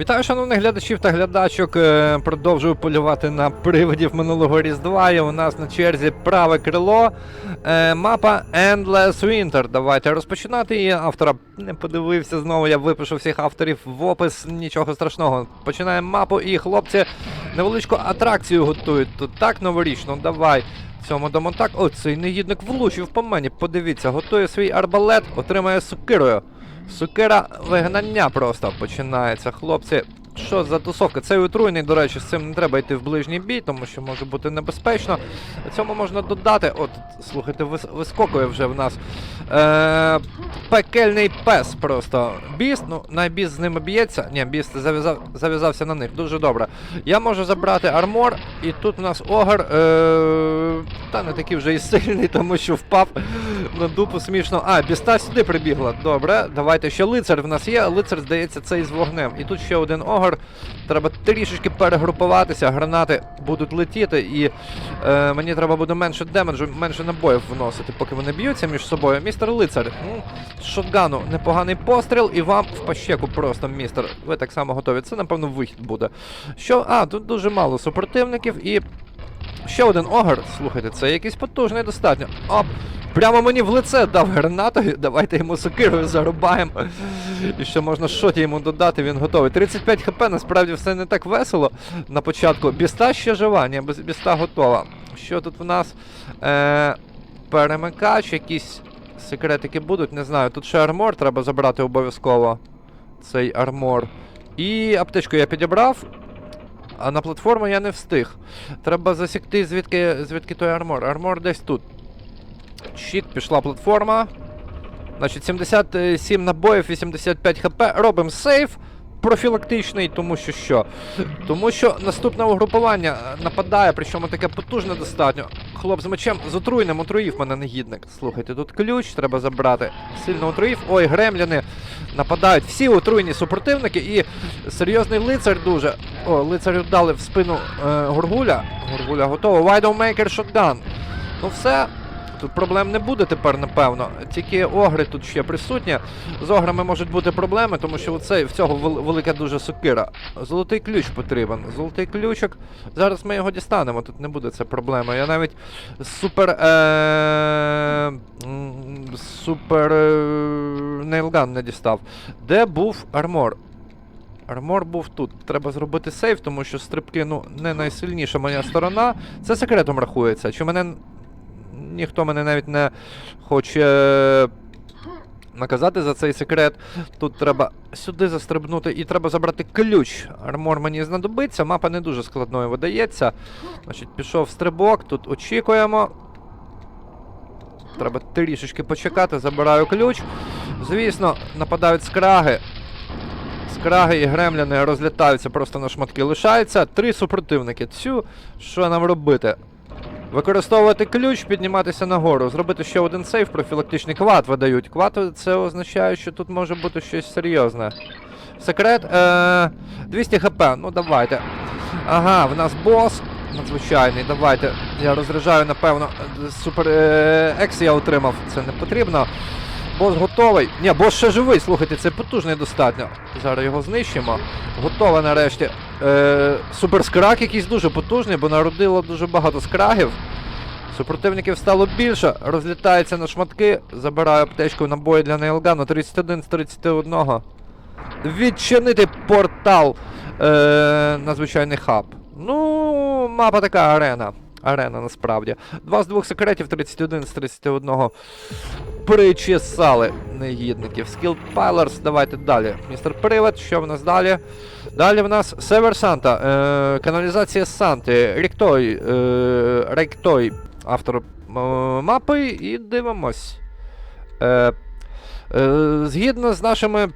Вітаю, шановних глядачів та глядачок. Е, Продовжую полювати на привидів минулого Різдва. І у нас на черзі праве крило. Е, Мапа Endless Winter. Давайте розпочинати її. Автора не подивився знову. Я випишу всіх авторів в опис. Нічого страшного. Починаємо мапу, і хлопці невеличку атракцію готують. Тут так новорічно. Давай. Цьому дамо так. О, цей негідник влучив по мені. Подивіться, готує свій арбалет, отримає сокирою. Сукера вигнання просто починається, хлопці. Що за тусовка? Цей отруйний, до речі, з цим не треба йти в ближній бій, тому що може бути небезпечно. Цьому можна додати. От, слухайте, вис вискокує вже в нас. Е- пекельний пес просто. Біст, ну, найбіст з ними б'ється. Ні, біст зав'язав, зав'язався на них. Дуже добре. Я можу забрати армор, і тут у нас огар. Е- та не такий вже і сильний, тому що впав на дупу смішно. А, біста сюди прибігла. Добре, давайте ще лицар в нас є. Лицар, здається, цей з вогнем. І тут ще один огар. Треба трішечки перегрупуватися, гранати будуть летіти, і е, мені треба буде менше демеджу, менше набоїв вносити, поки вони б'ються між собою. Містер лицар, м, з шотгану непоганий постріл, і вам в пащеку просто, містер. Ви так само готові. Це, напевно, вихід буде. Що? А, тут дуже мало супротивників і. Ще один огар, слухайте, це якийсь потужний достатньо. Оп! Прямо мені в лице дав гранатою. Давайте йому сокирою зарубаємо. І ще можна шоті йому додати, він готовий. 35 хп, насправді все не так весело на початку. Біста ще жива, ні, біста готова. Що тут в нас? Е, перемикач, якісь секретики будуть, не знаю. Тут ще армор треба забрати обов'язково. Цей армор. І аптечку я підібрав. А на платформу я не встиг. Треба засікти, звідки, звідки той армор. Армор десь тут. Чік, пішла платформа. Значить, 77 набоїв, 85 хп. Робимо сейф профілактичний, тому що що? Тому що наступне угрупування е, нападає, причому таке потужне достатньо. Хлоп з мечем з отруйним отруїв мене негідник. Слухайте, тут ключ треба забрати. Сильно отруїв. Ой, гремляни нападають. Всі отруйні супротивники і серйозний лицар дуже. О, лицарю дали в спину е, Гургуля. Гургуля готова. Widowmaker shotgun. Ну все. Тут проблем не буде тепер, напевно. Тільки огри тут ще присутні. З ограми можуть бути проблеми, тому що оцей, в цього велика дуже сокира. Золотий ключ потрібен. Золотий ключик. Зараз ми його дістанемо, тут не буде це проблема. Я навіть супер. Е- супер. Е- нейлган не дістав. Де був армор? Армор був тут. Треба зробити сейф, тому що стрибки, ну, не найсильніша моя сторона. Це секретом рахується. Чи мене. Ніхто мене навіть не хоче наказати за цей секрет. Тут треба сюди застрибнути і треба забрати ключ. Армор мені знадобиться, мапа не дуже складною видається. Значить, пішов стрибок, тут очікуємо. Треба трішечки почекати, забираю ключ. Звісно, нападають скраги. Скраги і гремляни розлітаються просто на шматки. Лишається три супротивники. Цю, що нам робити? Використовувати ключ, підніматися нагору, зробити ще один сейф, профілактичний квад видають. Квад це означає, що тут може бути щось серйозне. Секрет е, 200 хп, ну давайте. Ага, в нас бос надзвичайний. Давайте. Я розряджаю, напевно. Супер е, екс я отримав, це не потрібно. Бос готовий. Ні, бос ще живий, слухайте, це потужний достатньо. Зараз його знищимо. Готове нарешті. Е, суперскрак якийсь дуже потужний, бо народило дуже багато скрагів. Супротивників стало більше, розлітається на шматки, забираю аптечку набої для нейлгану 31 з 31. Відчинити портал е, на звичайний хаб. Ну, мапа така арена. Арена насправді. Два з двох секретів, 31 з 31. Причесали негідників. Skill Pillars, давайте далі. Містер Привид, що в нас далі? Далі в нас Север Санта, е, каналізація Санти, Ріктой, е, Рейктой, автор е, мапи, і дивимось. Е, е, згідно з нашими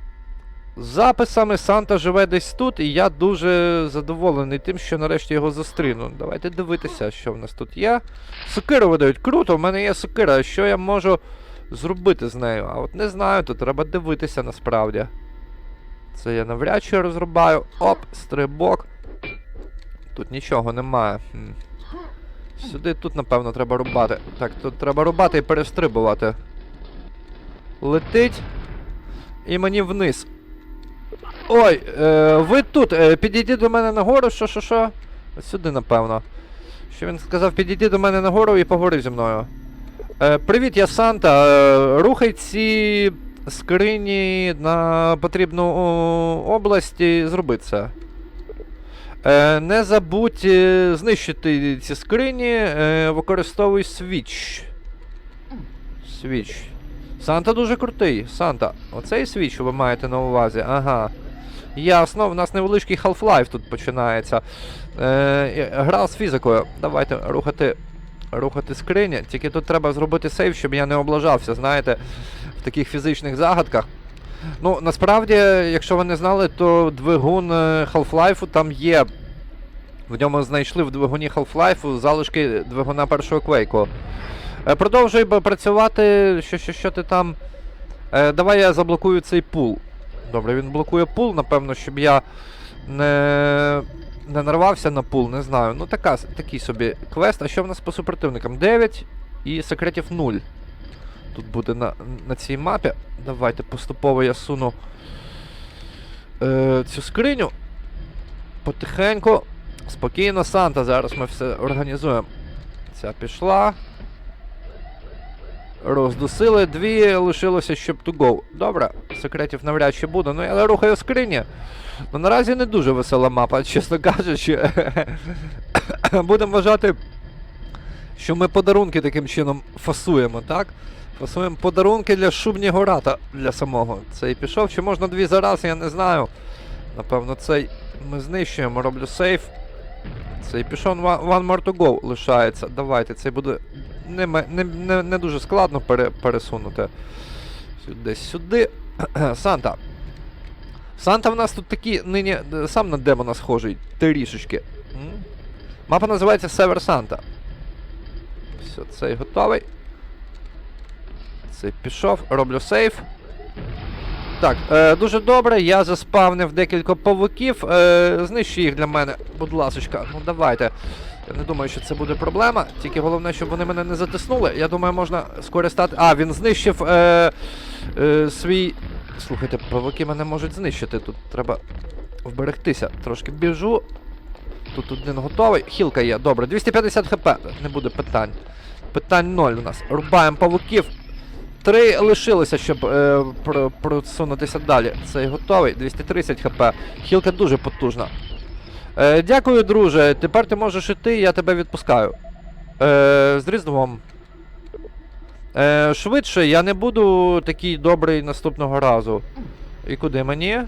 записами, Санта живе десь тут, і я дуже задоволений тим, що нарешті його зустріну. Давайте дивитися, що в нас тут є. Сокиру видають. Круто, в мене є сокира. Що я можу зробити з нею? А от не знаю, тут треба дивитися насправді. Це я навряд чи розрубаю. Оп, стрибок. Тут нічого немає. Сюди тут, напевно, треба рубати. Так, тут треба рубати і перестрибувати. Летить. І мені вниз. Ой, е, ви тут, е, підійдіть до мене нагору, що, що, що? Сюди, напевно. Що він сказав, підійди до мене нагору і поговори зі мною. Е, привіт, я Санта. Е, рухай ці скрині на потрібну область і зроби це. Не забудь е, знищити ці скрині, е, використовуй свіч. Свіч. Санта дуже крутий. Санта, оцей свіч ви маєте на увазі. Ага. Ясно, в нас невеличкий Half-Life тут починається. Е, гра з фізикою. Давайте рухати, рухати скрині. Тільки тут треба зробити сейв, щоб я не облажався, знаєте, таких фізичних загадках. Ну, насправді, якщо ви не знали, то двигун е, Half-Life там є. В ньому знайшли в двигуні Half-Life залишки двигуна першого квейку. Продовжуй працювати. Що, що, що ти там. Е, давай я заблокую цей пул. Добре, він блокує пул, напевно, щоб я не, не нарвався на пул, не знаю. Ну, така, такий собі квест. А що в нас по супротивникам? 9 і секретів 0. Тут буде на, на цій мапі. Давайте поступово я суну е, цю скриню. Потихеньку. Спокійно, Санта, зараз ми все організуємо. Ця пішла. Роздусили, дві лишилося, щоб to go. Добре, секретів навряд чи буде. Ну я рухаю скрині. Ну наразі не дуже весела мапа, чесно кажучи. Будемо вважати, що ми подарунки таким чином фасуємо, так? Фасуємо подарунки для шубнього рата для самого. Цей пішов. Чи можна дві за раз, я не знаю. Напевно, цей ми знищуємо, роблю сейф. Цей пішов one, more to go лишається. Давайте, цей буде не, не, не, не дуже складно пере, пересунути. Сюди, сюди. Санта. Санта в нас тут такі нині е, сам на демона схожий. Трішечки. Мапа називається Север Санта. Все, цей готовий. Цей пішов, роблю сейф. Так, е, дуже добре, я заспавнив декілька павуків. Е, знищи їх для мене, будь ласочка. Ну давайте. Я не думаю, що це буде проблема. Тільки головне, щоб вони мене не затиснули. Я думаю, можна скористати. А, він знищив е, е, свій. Слухайте, павуки мене можуть знищити. Тут треба вберегтися. Трошки біжу. Тут один готовий. Хілка є. Добре, 250 хп. Не буде питань. Питань 0 у нас. Рубаємо павуків. Три лишилося, щоб е, про- просунутися далі. Цей готовий. 230 хп. Хілка дуже потужна. Е, дякую, друже. Тепер ти можеш іти, я тебе відпускаю. Е, з Різдвом. Е, швидше, я не буду такий добрий наступного разу. І куди мені?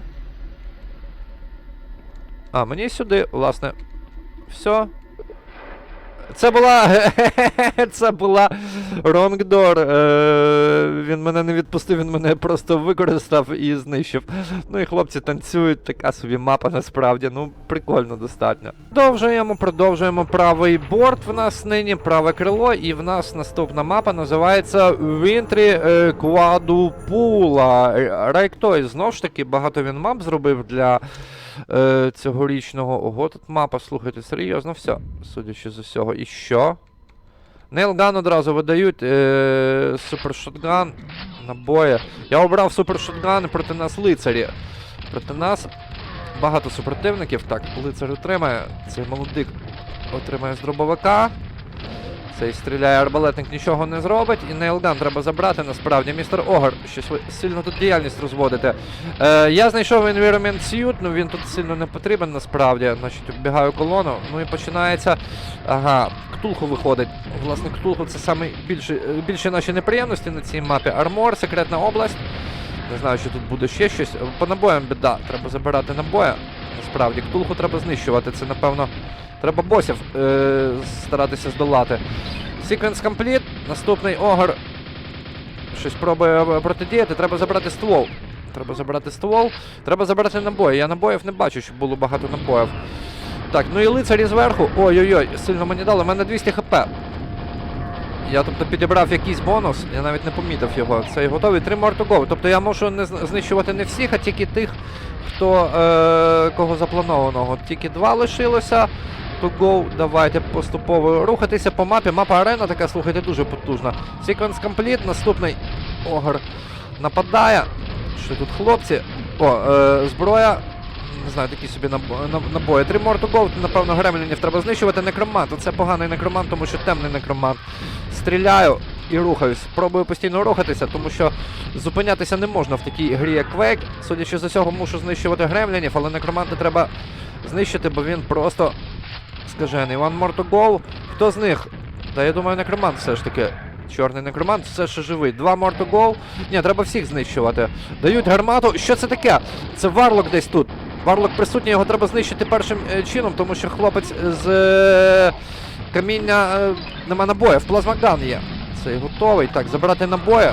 А, мені сюди, власне. Все. Це була. Це була Door. Е, він мене не відпустив, він мене просто використав і знищив. Ну і хлопці танцюють, така собі мапа насправді. Ну, прикольно достатньо. Продовжуємо, продовжуємо правий борт. В нас нині праве крило, і в нас наступна мапа називається Wintry е, Quadupula. Райктой, знову ж таки, багато він мап зробив для е, цьогорічного. Ого, тут мапа, слухайте, серйозно, все, судячи з усього. І що? Нейлган одразу видають. Е, супершотган. Набої. Я обрав супершотган проти нас лицарі. Проти нас багато супротивників. Так, лицар отримає. Цей молодик отримає з дробовика. Цей стріляє арбалетник, нічого не зробить. І Нейлган треба забрати. Насправді, містер Огар, щось сильно тут діяльність розводите. Е, я знайшов Environment Suit, ну він тут сильно не потрібен насправді. Значить, оббігаю колону. Ну і починається. Ага, Ктулху виходить. Власне, Ктулху це саме більші, більші наші неприємності на цій мапі. Армор, секретна область. Не знаю, що тут буде ще щось. По набоям біда. Треба забирати набої. Насправді, Ктулху треба знищувати. Це, напевно, треба босів е- старатися здолати. Sequence complete. Наступний огар. Щось пробує е, протидіяти. Треба забрати ствол. Треба забрати ствол. Треба забрати набої. Я набоїв не бачу, щоб було багато набоїв. Так, ну і лицарі зверху. Ой-ой-ой, сильно мені дали. У мене 200 хп. Я тобто підібрав якийсь бонус, я навіть не помітив його. Це і готовий. Три to. Тобто я можу не знищувати не всіх, а тільки тих, хто е- кого запланованого. Тільки два лишилося. To go. Давайте поступово рухатися по мапі. Мапа арена така, слухайте, дуже потужна. Sequence complete. Наступний огар нападає. Що тут хлопці? О, е, зброя. Не знаю, такі собі набої. Три Морту Голд, напевно, гремлінів треба знищувати. Некромант. Це поганий некромант, тому що темний некромант. Стріляю і рухаюсь. Пробую постійно рухатися, тому що зупинятися не можна в такій грі, як Quake. Судячи з усього, мушу знищувати гремлінів, але некроманта треба знищити, бо він просто скажений. One more to go. Хто з них? Та я думаю, некромант все ж таки. Чорний некромант все ще живий. Два go. Ні, треба всіх знищувати. Дають гармату. Що це таке? Це варлок десь тут. Варлок присутній, його треба знищити першим е, чином, тому що хлопець з е, каміння е, нема набоїв. Плазмаган є. Цей готовий. Так, забрати набої.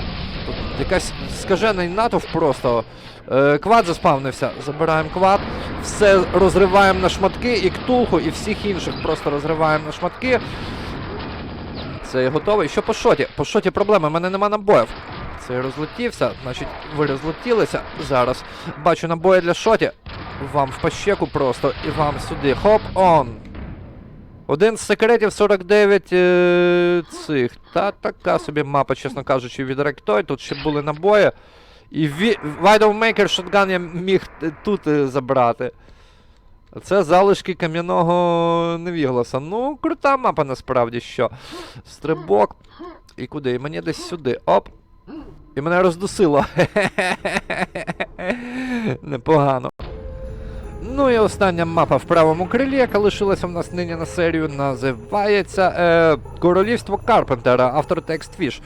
Тут якась скажений натовп просто. Е, квад заспавнився. Забираємо квад. Все розриваємо на шматки, і ктулху, і всіх інших просто розриваємо на шматки. Це готовий. Що по шоті? По шоті проблема, в мене нема набоїв. Це розлетівся, значить, ви розлетілися. Зараз бачу набої для шоті. Вам в пащеку просто і вам сюди. Хоп он. Один з секретів 49 е, цих. Та така собі мапа, чесно кажучи, від Ректой. Тут ще були набої. І ві... Шотган я міг тут е, забрати. Це залишки кам'яного невігласа. Ну, крута мапа насправді що. Стрибок. І куди? І мені десь сюди. Оп. І мене роздусило. Непогано. Ну і остання мапа в правому крилі, яка лишилася в нас нині на серію, називається е, Королівство Карпентера, автор Текст Фіш.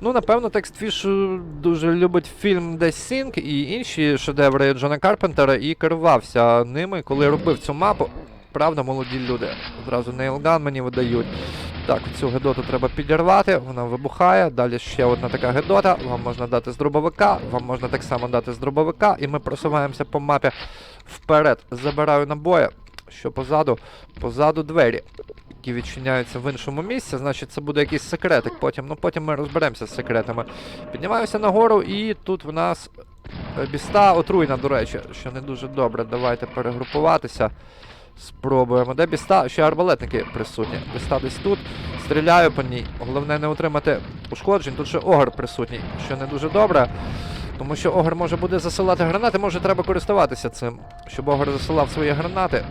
Ну, напевно, Текст Фіш е, дуже любить фільм The Sing і інші шедеври Джона Карпентера і керувався ними, коли робив цю мапу. Правда, молоді люди. Одразу нейлган мені видають. Так, цю гедоту треба підірвати, вона вибухає. Далі ще одна така гедота. Вам можна дати з дробовика, вам можна так само дати з дробовика, і ми просуваємося по мапі вперед. Забираю набої. Що позаду? Позаду двері, які відчиняються в іншому місці, значить це буде якийсь секретик потім. Ну потім ми розберемося з секретами. Піднімаюся нагору, і тут в нас е, біста отруйна, до речі, що не дуже добре. Давайте перегрупуватися. Спробуємо. Де біста? Ще арбалетники присутні. Біста десь тут. Стріляю по ній. Головне не отримати ушкоджень. Тут ще огр присутній, що не дуже добре. Тому що огр може буде засилати гранати, може треба користуватися цим, щоб огр засилав свої гранати.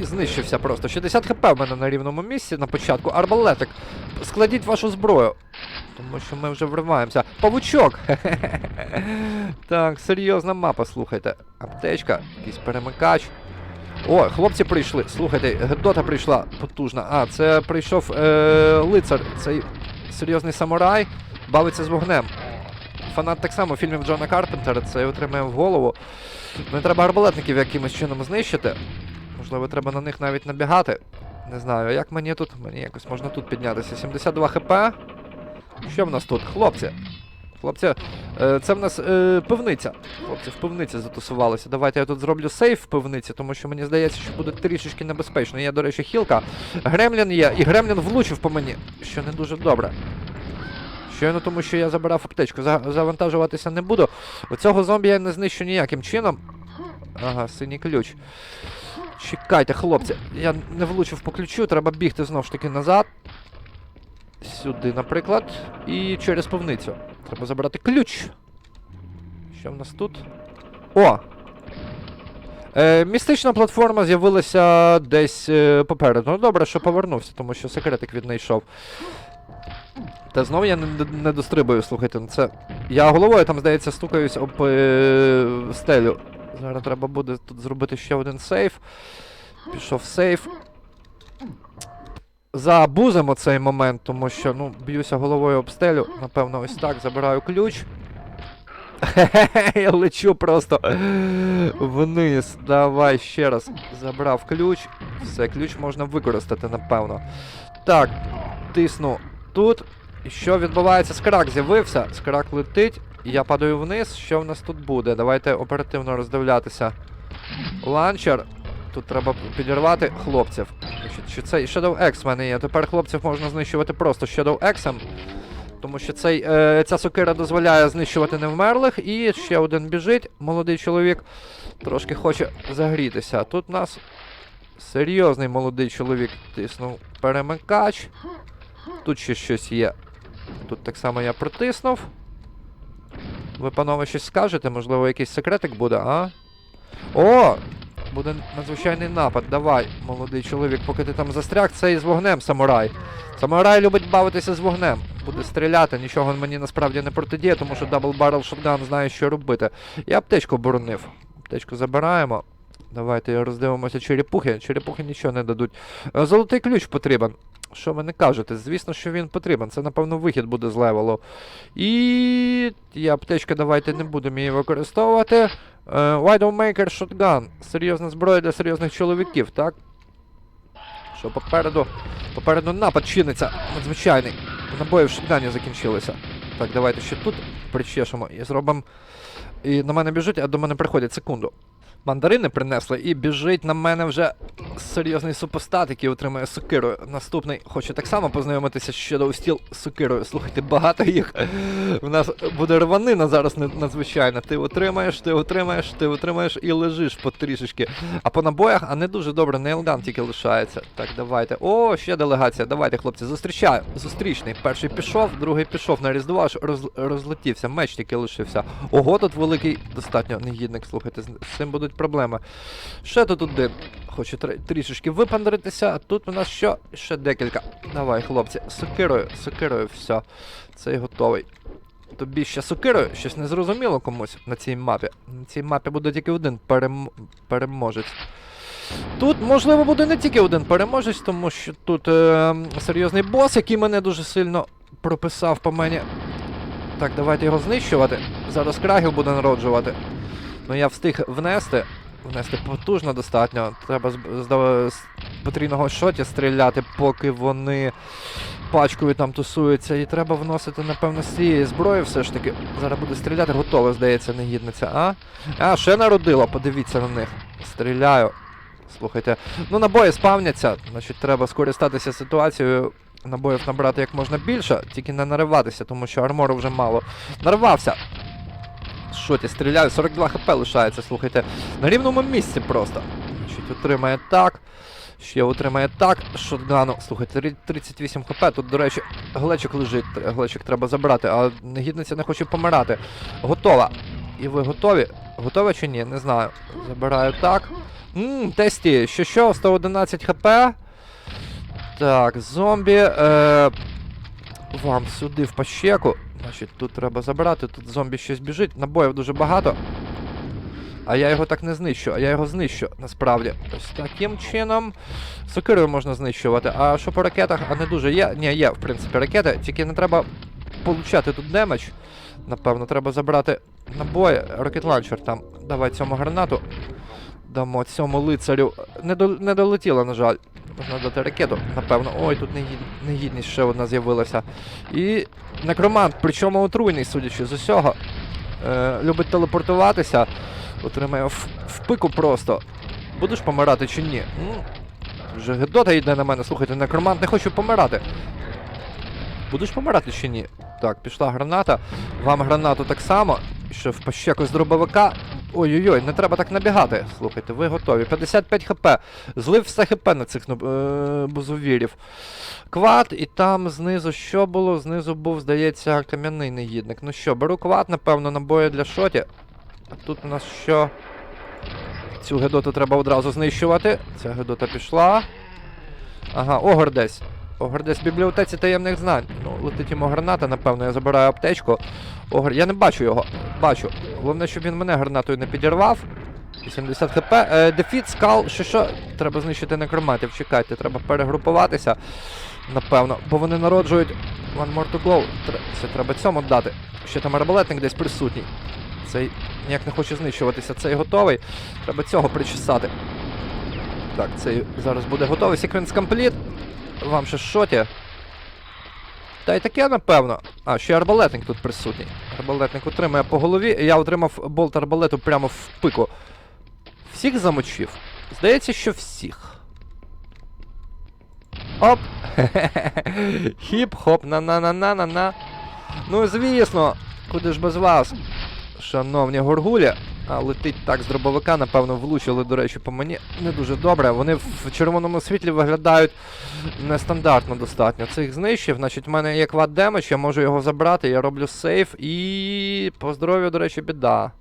І знищився просто. 60 хп в мене на рівному місці на початку. Арбалетик. Складіть вашу зброю. Тому що ми вже вриваємося. Павучок! так, серйозна мапа, слухайте. Аптечка, якийсь перемикач. О, хлопці прийшли. Слухайте, Гедота прийшла потужна. А, це прийшов е, лицар, цей серйозний самурай, бавиться з вогнем. Фанат так само фільмів Джона Карпентера, це отримає в голову. Не треба арбалетників якимось чином знищити. Можливо, треба на них навіть набігати. Не знаю, як мені тут. Мені якось можна тут піднятися. 72 хп. Що в нас тут? Хлопці. Хлопці, е, це в нас е, пивниця. Хлопці в пивниці затусувалися. Давайте я тут зроблю сейф в пивниці, тому що мені здається, що буде трішечки небезпечно. Є, до речі, хілка. Гремлін є, і Гремлін влучив по мені, що не дуже добре. Щойно тому, що я забирав аптечку. За- завантажуватися не буду. Оцього зомбі я не знищу ніяким чином. Ага, синій ключ. Чекайте, хлопці. Я не влучив по ключу, треба бігти знову ж таки назад. Сюди, наприклад. І через пивницю. Треба забрати ключ. Що в нас тут? О! Е, містична платформа з'явилася десь е, попереду. Ну добре, що повернувся, тому що секретик віднайшов. Та знову я не, не- не дострибую, слухайте, ну це. Я головою там, здається, стукаюсь об е, стелю. Зараз треба буде тут зробити ще один сейф. Пішов сейф. Забузимо цей момент, тому що, ну, б'юся головою об стелю. Напевно, ось так, забираю ключ. Я лечу просто вниз. Давай ще раз. Забрав ключ. Все, ключ можна використати, напевно. Так, тисну тут. Що відбувається? Скрак з'явився. Скрак летить. Я падаю вниз. Що в нас тут буде? Давайте оперативно роздивлятися. Ланчер. Тут треба підірвати хлопців. Чи, чи цей Shadow X в мене є? Тепер хлопців можна знищувати просто Shadow X. Тому що цей, е, ця сокира дозволяє знищувати невмерлих. І ще один біжить, молодий чоловік. Трошки хоче загрітися. Тут у нас серйозний молодий чоловік тиснув перемикач. Тут ще щось є. Тут так само я протиснув. Ви, панове, щось скажете? Можливо, якийсь секретик буде, а? О! Буде надзвичайний напад. Давай, молодий чоловік, поки ти там застряг, це із вогнем, самурай. Самурай любить бавитися з вогнем. Буде стріляти, нічого мені насправді не протидіє, тому що Double Barrel Shotgun знає, що робити. Я аптечку боронив. Аптечку забираємо. Давайте роздивимося черепухи. Черепухи нічого не дадуть. Е, Золотий ключ потрібен. Що ви не кажете? Звісно, що він потрібен. Це, напевно, вихід буде з левелу. І. І аптечка, давайте не будемо її використовувати. Е, Widowmaker Shotgun. Серйозна зброя для серйозних чоловіків, так? Що попереду. Попереду напад чиниться. Надзвичайний. Набої в шотгані закінчилися. Так, давайте ще тут причешемо і зробимо. І на мене біжуть, а до мене приходять секунду. Мандарини принесли і біжить на мене вже серйозний супостат, який отримує сокирою. Наступний хоче так само познайомитися щодо стіл з сокирою. Слухайте, багато їх. У нас буде рванина зараз надзвичайна. Ти отримаєш, ти отримаєш, ти отримаєш і лежиш потрішечки. А по набоях, а не дуже добре, нейлган тільки лишається. Так, давайте. О, ще делегація. Давайте, хлопці, зустрічаю. Зустрічний. Перший пішов, другий пішов на Різдво, аж роз, розлетівся. Меч тільки лишився. Ого, тут великий достатньо негідник, слухайте, з цим будуть проблеми. Ще тут один. Хочу тр- трішечки випандритися, а тут у нас що? Ще декілька. Давай, хлопці, сокирою, сокирою, все. Цей готовий. Тобі ще сокирою, щось незрозуміло комусь на цій мапі. На цій мапі буде тільки один перем... переможець. Тут, можливо, буде не тільки один переможець, тому що тут е, серйозний бос, який мене дуже сильно прописав по мені. Так, давайте його знищувати. Зараз крагів буде народжувати. Ну я встиг внести. Внести потужно достатньо. Треба з, потрійного шоті стріляти, поки вони пачкою там тусуються. І треба вносити, напевно, з цієї зброї все ж таки. Зараз буде стріляти, готова, здається, негідниця. А? А, ще народила, подивіться на них. Стріляю. Слухайте. Ну, набої спавняться, значить, треба скористатися ситуацією. Набоїв набрати як можна більше, тільки не нариватися, тому що армору вже мало. Нарвався. Що ти стріляю? 42 хп лишається, слухайте. На рівному місці просто. Значить, отримає так. Ще отримає так. Шотгану. Слухайте, 38 хп. Тут, до речі, глечик лежить. Глечик треба забрати, а негідниця не хоче помирати. Готова. І ви готові? Готові чи ні? Не знаю. Забираю так. Ммм, тесті, що що, 111 хп. Так, зомбі. Е, вам сюди в пащеку. Значить, тут треба забрати, тут зомбі щось біжить, набоїв дуже багато. А я його так не знищу, а я його знищу, насправді. Ось таким чином. Сокирою можна знищувати. А що по ракетах, а не дуже є. Ні, є, в принципі, ракети, тільки не треба получати тут демедж. Напевно, треба забрати набої. Рокет ланчер там. Давай цьому гранату. Дамо цьому лицарю. Не, до, не долетіло, на жаль. Можна дати ракету, напевно. Ой, тут негід... негідність ще одна з'явилася. І некромант, причому отруйний, судячи з усього. Е, любить телепортуватися. Отримає в, в пику просто. Будеш помирати чи ні? М, Вже Гедота йде на мене. Слухайте, некромант не хоче помирати. Будеш помирати чи ні? Так, пішла граната. Вам гранату так само. Ще в пащеку з дробовика. Ой-ой-ой, не треба так набігати. Слухайте, ви готові. 55 хп. Злив все хп на цих ну, е, бузовірів. Квад, і там знизу що було? Знизу був, здається, кам'яний негідник. Ну що, беру квад, напевно, набої для шоті. А тут у нас що? Цю гедоту треба одразу знищувати. Ця гедота пішла. Ага, огор десь. Огор десь в бібліотеці таємних знань. Ну, летить йому граната, напевно, я забираю аптечку. Огр, я не бачу його. Бачу. Головне, щоб він мене гранатою не підірвав. 80 хп. Е, дефіт, скал, що що? Треба знищити некроматів. Чекайте, треба перегрупуватися. Напевно, бо вони народжують One more to go. Це треба цьому дати. Ще там арбалетник десь присутній. Цей ніяк не хоче знищуватися. Цей готовий. Треба цього причесати. Так, цей зараз буде готовий. Секвенс компліт. Вам ще шоті. Та й таке, напевно. А, ще й арбалетник тут присутній. Арбалетник отримує по голові. Я отримав болт арбалету прямо в пику. Всіх замочив? Здається, що всіх. Оп! Хіп-хоп, на-на-на-на-на-на. Ну, звісно, куди ж без вас, шановні горгулі. А летить так з дробовика, напевно, влучили, до речі, по мені не дуже добре. Вони в червоному світлі виглядають нестандартно достатньо. Цих знищив, значить, в мене є квад демедж, я можу його забрати, я роблю сейф і. По здоров'ю, до речі, біда.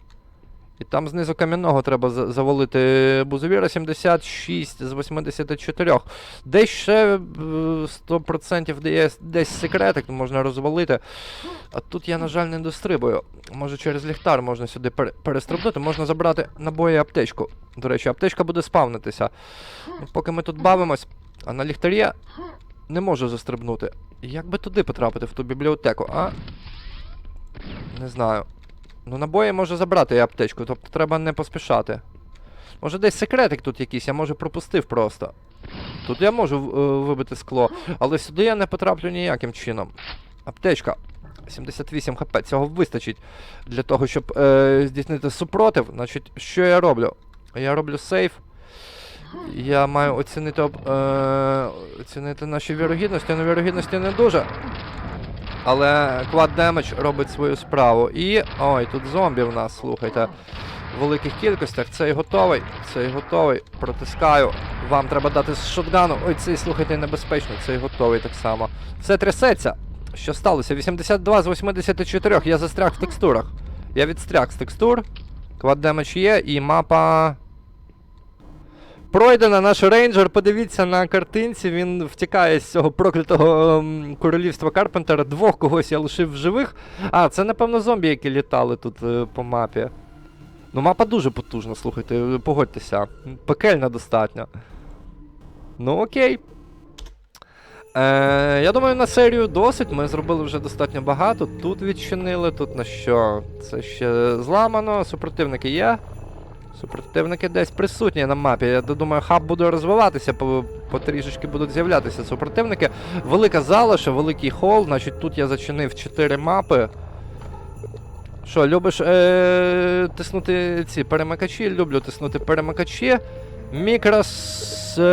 І там знизу кам'яного треба завалити Бузовіра 76 з 84. Десь ще е, 100% де є десь секретик, можна розвалити. А тут я, на жаль, не дострибую. Може через ліхтар можна сюди пере- перестрибнути, можна забрати набої аптечку. До речі, аптечка буде спавнитися. Ну, поки ми тут бавимось, а на ліхтарі не можу застрибнути. Як би туди потрапити, в ту бібліотеку, а? Не знаю. Ну, набої можу забрати аптечку, тобто треба не поспішати. Може десь секретик тут якийсь, я може пропустив просто. Тут я можу е, вибити скло, але сюди я не потраплю ніяким чином. Аптечка. 78 хп, цього вистачить для того, щоб е, здійснити супротив. Значить, що я роблю? Я роблю сейф. Я маю оцінити, е, оцінити наші вірогідності. Ну, вірогідності не дуже. Але квад демедж робить свою справу. І. Ой, тут зомбі в нас, слухайте. В великих кількостях. Цей готовий. Цей готовий. Протискаю. Вам треба дати з шотгану. Ой, цей, слухайте, небезпечно. Цей готовий так само. Все трясеться. Що сталося? 82 з 84. Я застряг в текстурах. Я відстряг з текстур. Квад демедж є, і мапа. Пройдена наш рейнджер, подивіться на картинці, він втікає з цього проклятого ем, королівства Карпентера. Двох когось я лишив в живих. А, це, напевно, зомбі, які літали тут е, по мапі. Ну, мапа дуже потужна, слухайте, е, погодьтеся. Пекельна достатньо. Ну, окей. Е, я думаю, на серію досить. Ми зробили вже достатньо багато. Тут відчинили, тут на що? Це ще зламано. Супротивники є. Супротивники десь присутні на мапі. Я думаю, хаб буде розвиватися, по- потрішечки будуть з'являтися супротивники. Велика зала, ще великий хол. Значить, тут я зачинив 4 мапи. Що, любиш е- тиснути ці перемикачі? Люблю тиснути перемикачі. Мікросмо...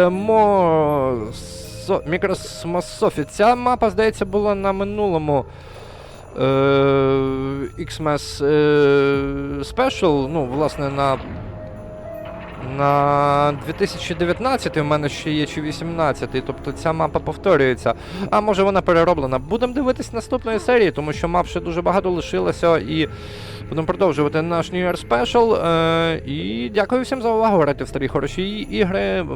Мікросмософі. Ця мапа, здається, була на минулому е, XMS е, Special. Ну, власне, на. На 2019 у мене ще є чи 18, тобто ця мапа повторюється. А може вона перероблена. Будемо дивитись наступної серії, тому що мап ще дуже багато лишилося і будемо продовжувати наш New Year Special. Е, і дякую всім за увагу. Грайте в старі хороші ігри.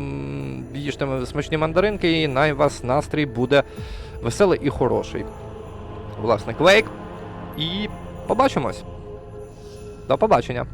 Їжте смачні мандаринки, і най вас настрій буде веселий і хороший. Власне, Quake. І побачимось. До побачення.